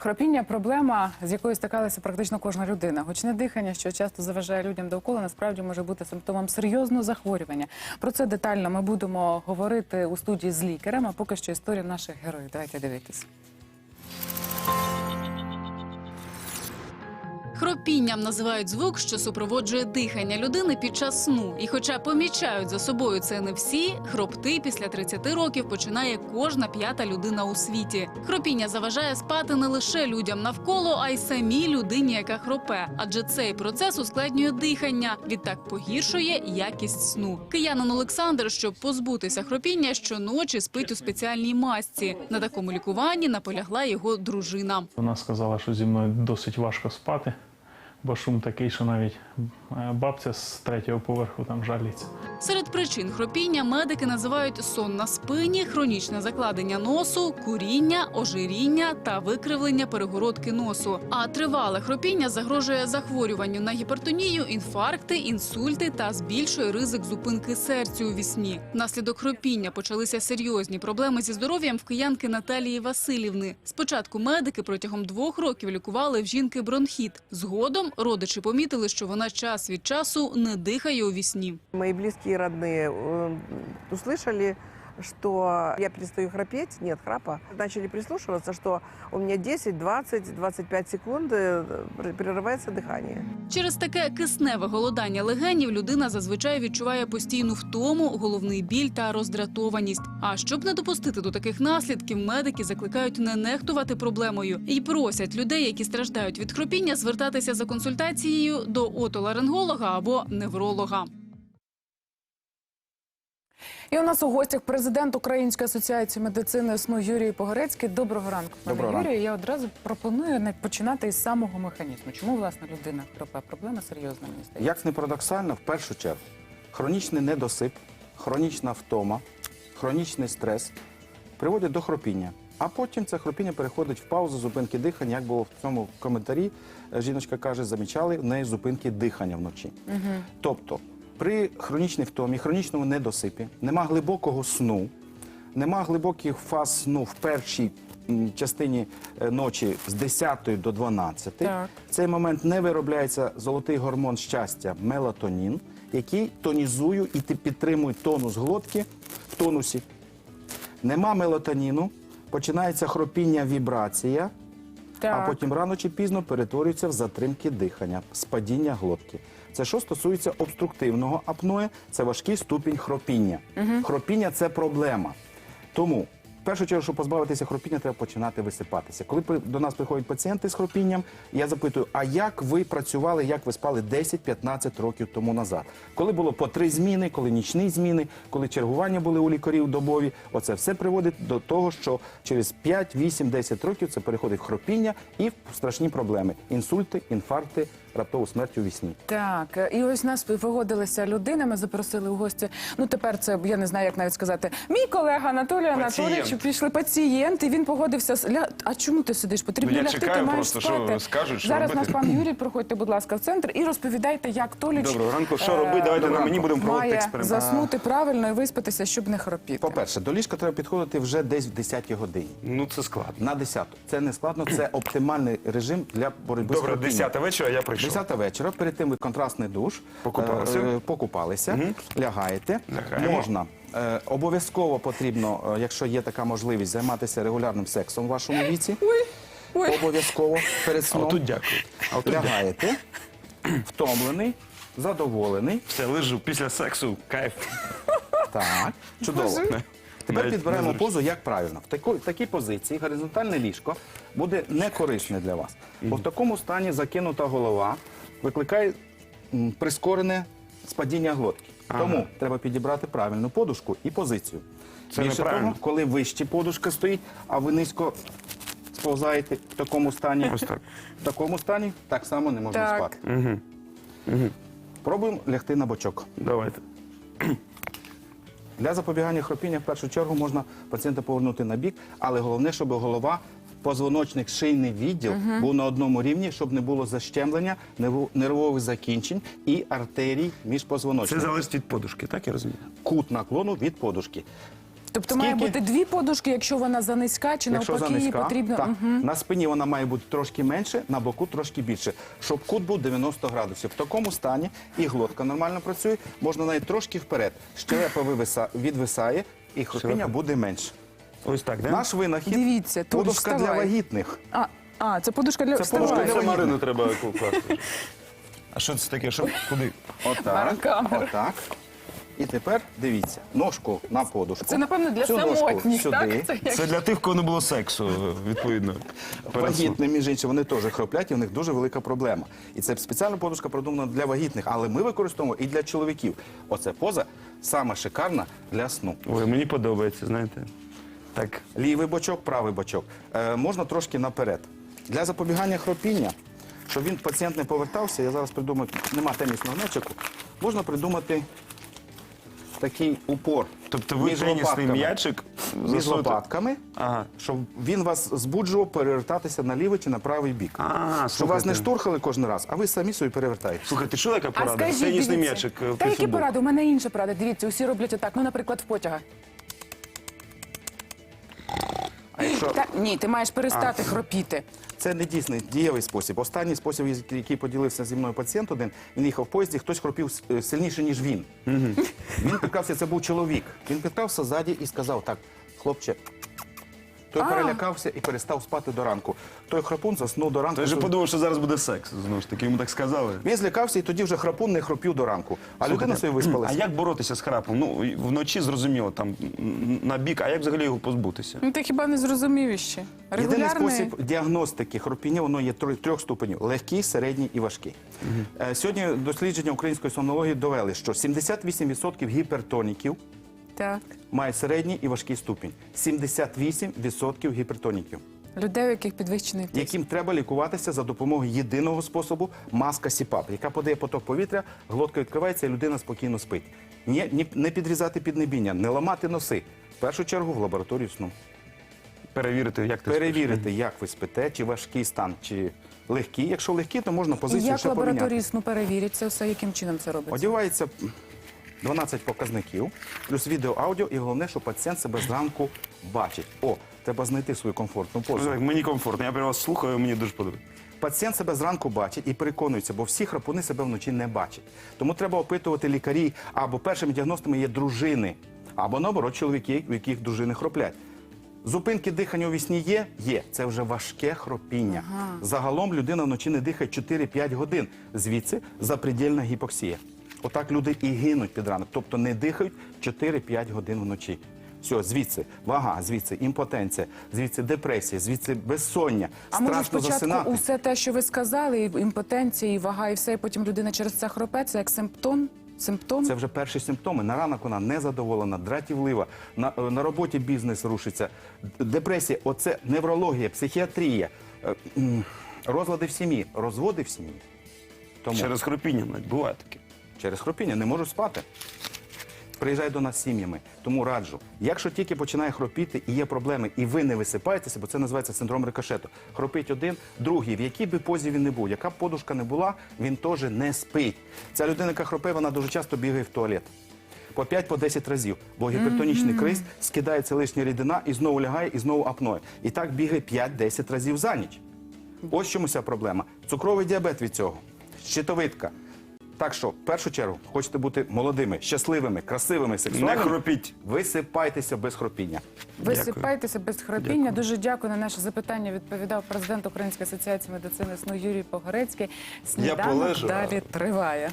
Хропіння проблема, з якою стикалася практично кожна людина. Гучне дихання, що часто заважає людям довкола, насправді може бути симптомом серйозного захворювання. Про це детально ми будемо говорити у студії з лікарем. А поки що історія наших героїв. Давайте дивитись. Хропінням називають звук, що супроводжує дихання людини під час сну. І хоча помічають за собою це не всі, хропти після 30 років починає кожна п'ята людина у світі. Хропіння заважає спати не лише людям навколо, а й самій людині, яка хропе. Адже цей процес ускладнює дихання, відтак погіршує якість сну. Киянин Олександр, щоб позбутися хропіння, щоночі спить у спеціальній масці. На такому лікуванні наполягла його дружина. Вона сказала, що зі мною досить важко спати, бо шум такий, що навіть бабця з третього поверху там жаліться. Серед причин хропіння медики називають сон на спині, хронічне закладення носу, куріння, ожиріння та викривлення перегородки носу. А тривале хропіння загрожує захворюванню на гіпертонію, інфаркти, інсульти та збільшує ризик зупинки серцю у вісні. Внаслідок хропіння почалися серйозні проблеми зі здоров'ям в киянки Наталії Васильівни. Спочатку медики протягом двох років лікували в жінки бронхіт. Згодом родичі помітили, що вона час від часу не дихає у вісні. Мои близкие и родные э, услышали, что я перестаю храпеть, нет храпа. Начали прислушиваться, что у меня 10, 20, 25 секунд э, прерывается дыхание. Через таке кисневе голодання легенів людина зазвичай відчуває постійну втому, головний біль та роздратованість. А щоб не допустити до таких наслідків, медики закликають не нехтувати проблемою і просять людей, які страждають від хропіння, звертатися за консультацією до отоларинголога або невролога. І у нас у гостях президент Української асоціації медицини сну Юрій Погорецький. Доброго ранку, пане Юрію. Я одразу пропоную починати із самого механізму. Чому власне людина хропе? Проблема серйозна мені здається. Як не парадоксально, в першу чергу, хронічний недосип, хронічна втома, хронічний стрес приводять до хропіння. А потім це хропіння переходить в паузу зупинки дихання. Як було в цьому коментарі, е, жіночка каже, замічали в неї зупинки дихання вночі. Тобто, при хронічній втомі, хронічному недосипі, нема глибокого сну, нема глибоких фаз сну в першій частині е, ночі з 10 до 12. Так. В цей момент не виробляється золотий гормон щастя мелатонін, який тонізує і підтримує тонус глотки в тонусі. Нема мелатоніну, починається хропіння, вібрація, Так. а потім рано чи пізно перетворюється в затримки дихання, спадіння глотки. Це що стосується обструктивного апноe, це важкий ступінь хропіння. Хропіння це проблема. Тому, в першу чергу, щоб позбавитися хропіння, треба починати висипатися. Коли до нас приходять пацієнти з хропінням, я запитую, а як ви працювали, як ви спали 10-15 років тому назад? Коли було по три зміни, коли нічні зміни, коли чергування були у лікарів добові, оце все приводить до того, що через 5, 8, 10 років це переходить в хропіння і в страшні проблеми: інсульти, інфаркти, раптову смерть у вісні. Так, е, і ось нас вигодилися людина. Ми запросили у гості. Ну тепер це я не знаю, як навіть сказати. Мій колега Анатолій Анатолійович пішли пацієнт, і він погодився. з- Ля... А чому ти сидиш? Потрібно Ну, я лягти, ти чекаю маєш просто, спати. що скажуть, що Зараз робити. наш пан Юрій, проходьте, будь ласка, в центр і розповідайте, як Толіч Доброго ранку. Що е, робити? Давайте на мені будемо проводити має експеримент. заснути правильно і виспатися, щоб не хропіти. По-перше, до ліжка треба підходити вже десь в 10-й годині. Ну це складно. На 10 Це не складно, це оптимальний режим для боротьби з Добре, хропінням. 10 вечора я прийшов. 10 вечора, перед тим ви контрастний душ, Покупалися. е, покупалися, лягаєте. Лягаємо. Можна е, обов'язково потрібно, е, якщо є така можливість, займатися регулярним сексом в вашому віці. Ой. Обов'язково перед А сном. отут дякую. А отут дякую. лягаєте, втомлений, задоволений. Все, лежу після сексу, кайф. Так, чудово. Тепер підберемо позу, як правильно. В такій, такій позиції горизонтальне ліжко буде не корисне для вас. Бо в такому стані закинута голова викликає м, прискорене спадіння глотки. Ага. Тому треба підібрати правильну подушку і позицію. Це Більше неправильно. того, коли вище подушка стоїть, а ви низько сповзаєте в такому стані, Ось так. в такому стані так само не можна Так. спати. Пробуємо лягти на бочок. Давайте. Для запобігання хропіння в першу чергу можна пацієнта повернути на бік, але головне, щоб голова, позвоночник, шийний відділ був на одному рівні, щоб не було защемлення нервових закінчень і артерій між позвоночниками. Це залежить від подушки, так я розумію? Кут наклону від подушки. Тобто має Скільки? бути дві подушки, якщо вона занизька, чи Якщо навпаки її потрібно. так, Мгм. на спині вона має бути трошки менше, на боку трошки більше, щоб кут був 90 градусів. В такому стані і глотка нормально працює, можна навіть трошки вперед. Щелепа вивиса, відвисає, і хропіння буде менше. Ось так, да? Наш винахід Дивіться, тут подушка для вагітних. А, а, це подушка для Це подушка для Це. Марину треба класти. А що це таке? Що? Куди? Отак, отак. І тепер дивіться, ножку на подушку. Це, напевно, для Цю ножку самотніх, сюди. так? Це як... Це для тих, в кого не було сексу, відповідно. перед сном. Вагітні, між іншим, вони теж хроплять, і в них дуже велика проблема. І це спеціальна подушка продумана для вагітних, але ми використовуємо і для чоловіків. Оце поза саме шикарна для сну. Ой, мені подобається, знаєте. Так. Лівий бочок, правий бочок. Е, можна трошки наперед. Для запобігання хропіння, щоб він пацієнт не повертався, я зараз придумаю, нема тенісного м'ячику, можна придумати такий упор. Тобто ви між тенісний лопатками. м'ячик між лопатками, Ага. щоб він вас збуджував перевертатися на лівий чи на правий бік. А, щоб вас слухайте. не штурхали кожен раз, а ви самі собі перевертаєте. Слухайте, що яка А порада? Тенісний дивіться. м'ячик е, Та які футбол. поради? У мене інша порада. Дивіться, усі роблять отак. Ну, наприклад, в потягах. Ні, ти маєш перестати хропіти. це не дійсний дієвий спосіб. Останній спосіб, який поділився зі мною пацієнт один, він їхав в поїзді, хтось хропів е, сильніше, ніж він. Він питався, це був чоловік. Він питався ззаді і сказав: так, хлопче. Той перелякався і перестав спати до ранку. Той храпун заснув до ранку. Той же подумав, що зараз буде секс. Знову ж таки, йому так сказали. Він злякався і тоді вже храпун не хропів до ранку. А людина собі виспалася. А як боротися з храпом? Ну, вночі зрозуміло, там на бік, а як взагалі його позбутися? Ну, ти хіба не зрозумів іще? Єдиний спосіб діагностики хропіння, воно є трьох ступенів: легкий, середній і важкий. Е, Сьогодні дослідження української сомнології довели, що 78% гіпертоніків Так. мають середній і важкий ступінь. 78% гіпертоніків, Людей, у яких підвищений тиск. яким треба лікуватися за допомогою єдиного способу маска СІПАП, яка подає поток повітря, глотка відкривається, і людина спокійно спить. Ні, ні, не підрізати піднебіння, не ламати носи. В першу чергу в лабораторію сну. Перевірити, як ти Перевірити, як ви спите, чи важкий стан, чи легкий. Якщо легкий, то можна І позицію як ще лабораторії поміняти. сну перевірять це все, яким чином це робиться? Одягається 12 показників, плюс відео, аудіо, і головне, що пацієнт себе зранку бачить. О, треба знайти свою комфортну позу. Мені комфортно, я прямо вас слухаю, мені дуже подобається. Пацієнт себе зранку бачить і переконується, бо всі храпуни себе вночі не бачать. Тому треба опитувати лікарі, або першими діагностами є дружини, або наоборот, чоловіки, у яких дружини хроплять. Зупинки дихання у вісні є? Є. Це вже важке хропіння. Загалом людина вночі не дихає 4-5 годин. Звідси запредельна гіпоксія. Отак люди і гинуть під ранок. Тобто не дихають 4-5 годин вночі. Все, звідси вага, звідси імпотенція, звідси депресія, звідси безсоння. А може страшно спочатку засинати. усе те, що ви сказали, і імпотенція, і вага, і все, і потім людина через це хропе, це як симптом? Симптом? Це вже перші симптоми. На ранок вона незадоволена, дратівлива, на, е, на роботі бізнес рушиться, депресія, оце неврологія, психіатрія, е, розлади в сім'ї, розводи в сім'ї. Тому Через хропіння навіть буває таке. Через хропіння не можуть спати. Приїжджай до нас сім'ями. Тому раджу, якщо тільки починає хропіти і є проблеми, і ви не висипаєтеся, бо це називається синдром рикошету. Хропить один, другий, в якій би позі він не був, яка б подушка не була, він теж не спить. Ця людина, яка хропе, вона дуже часто бігає в туалет. По 5-10 разів, бо гіпертонічний криз скидається лишня рідина і знову лягає, і знову апноє. І так бігає 5-10 разів за ніч. Ось чому ця проблема. Цукровий діабет від цього, щитовидка. Так що, в першу чергу, хочете бути молодими, щасливими, красивими, сексуальними, Не хропіть. висипайтеся без хропіння. Висипайтеся без хропіння. Дуже дякую на наше запитання. Відповідав президент Української асоціації медицини сну Юрій Погорецький. Сніданок полежу, а- далі триває.